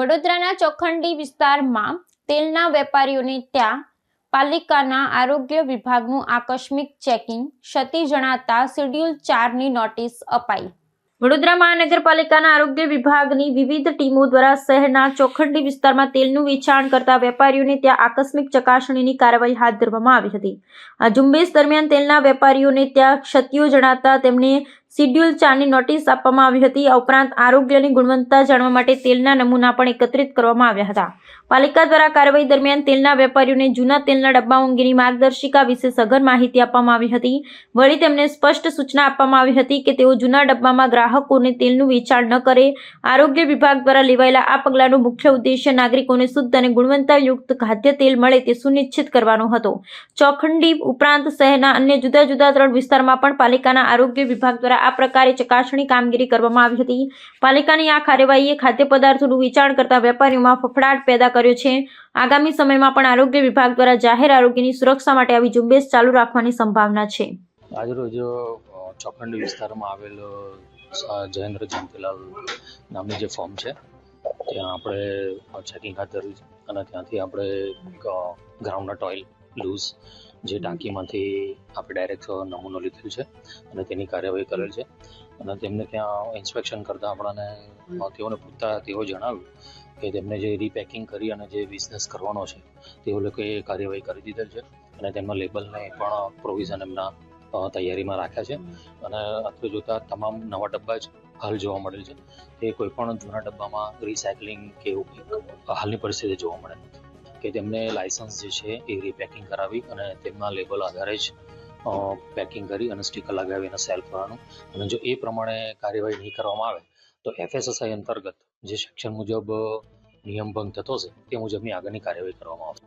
વડોદરાના ચોખંડી વિસ્તારમાં તેલના વેપારીઓને ત્યાં પાલિકાના આરોગ્ય વિભાગનું આકસ્મિક ચેકિંગ ક્ષતિ જણાતા શેડ્યુલ ચારની નોટિસ અપાઈ. વડોદરા મહાનગરપાલિકાના આરોગ્ય વિભાગની વિવિધ ટીમો દ્વારા શહેરના ચોખંડી વિસ્તારમાં તેલનું વેચાણ કરતા વેપારીઓને ત્યાં આકસ્મિક ચકાસણીની કાર્યવાહી હાથ ધરવામાં આવી હતી. આ ઝુંબેશ દરમિયાન તેલના વેપારીઓને ત્યાં ક્ષતિઓ જણાતા તેમને શિડ્યુલ ચારની નોટિસ આપવામાં આવી હતી. આ ઉપરાંત આરોગ્યની ગુણવત્તા જાણવા માટે તેલના નમૂના પણ એકત્રિત કરવામાં આવ્યા હતા. પાલિકા દ્વારા કાર્યવાહી દરમિયાન તેલના વેપારીઓને જૂના તેલના ડબ્બાઓ અંગેની માર્ગદર્શિકા વિશે સઘન માહિતી આપવામાં આવી હતી. વળી તેમને સ્પષ્ટ સૂચના આપવામાં આવી હતી કે તેઓ જૂના ડબ્બામાં ગ્રાહકોને તેલનું વેચાણ ન કરે. આરોગ્ય વિભાગ દ્વારા લેવાયેલા આ પગલાંનો મુખ્ય ઉદ્દેશ્ય નાગરિકોને શુદ્ધ અને ગુણવત્તાયુક્ત ખાદ્ય તેલ મળે તે સુનિશ્ચિત કરવાનો હતો. ચોખંડી ઉપરાંત શહેરના અન્ય જુદા જુદા ત્રણ વિસ્તારમાં પણ પાલિકાના આરોગ્ય વિભાગ દ્વારા આ પ્રકારે ચકાસણી કામગીરી કરવામાં આવી હતી. પાલિકાની આ કાર્યવાહીએ ખાદ્ય પદાર્થોનું વેચાણ કરતા વેપારીઓમાં ફફડાટ પેદા કર્યો છે. આગામી સમયમાં પણ આરોગ્ય વિભાગ દ્વારા જાહેર આરોગ્યની સુરક્ષા માટે આવી ઝુંબેશ ચાલુ રાખવાની સંભાવના છે. આજરોજ ચોખંડ વિસ્તારમાં આવેલ જયેન્દ્ર જયંતિલાલ નામની જે ફોર્મ છે, ત્યાં આપણે ચેકિંગ હાથ ધર્યું અને ત્યાંથી આપણે ગ્રાઉન્ડનટ ઓઇલ લૂઝ જે ટાંકીમાંથી આપણે ડાયરેક્ટ નમૂનો લીધેલ છે અને તેની કાર્યવાહી કરેલ છે. અને તેમને ત્યાં ઇન્સ્પેક્શન કરતાં આપણને તેઓને પૂછતા તેઓ જણાવ્યું કે તેમને જે રીપેકિંગ કરી અને જે બિઝનેસ કરવાનો છે તેઓ લોકોએ કાર્યવાહી કરી દીધેલ છે. અને તેમના લેબલને પણ પ્રોવિઝન એમના તૈયારીમાં રાખ્યા છે. અને અત્રે જોતા તમામ નવા ડબ્બા જ હાલ જોવા મળેલ છે. તે કોઈ પણ જૂના ડબ્બામાં રિસાયકલિંગ કે એવું હાલની પરિસ્થિતિ જોવા મળે. નથી કે તેમને લાયસન્સ જે છે એ રીપેકિંગ કરાવી અને તેમના લેબલ આધારે જ પેકિંગ કરી અને સ્ટીકર લગાવી અને સેલ કરવાનું. અને જો એ પ્રમાણે કાર્યવાહી નહીં કરવામાં આવે, તો એફએસએસઆઈ અંતર્ગત જે સેક્શન મુજબ નિયમ ભંગ થતો હશે, તે મુજબની આગળની કાર્યવાહી કરવામાં આવશે.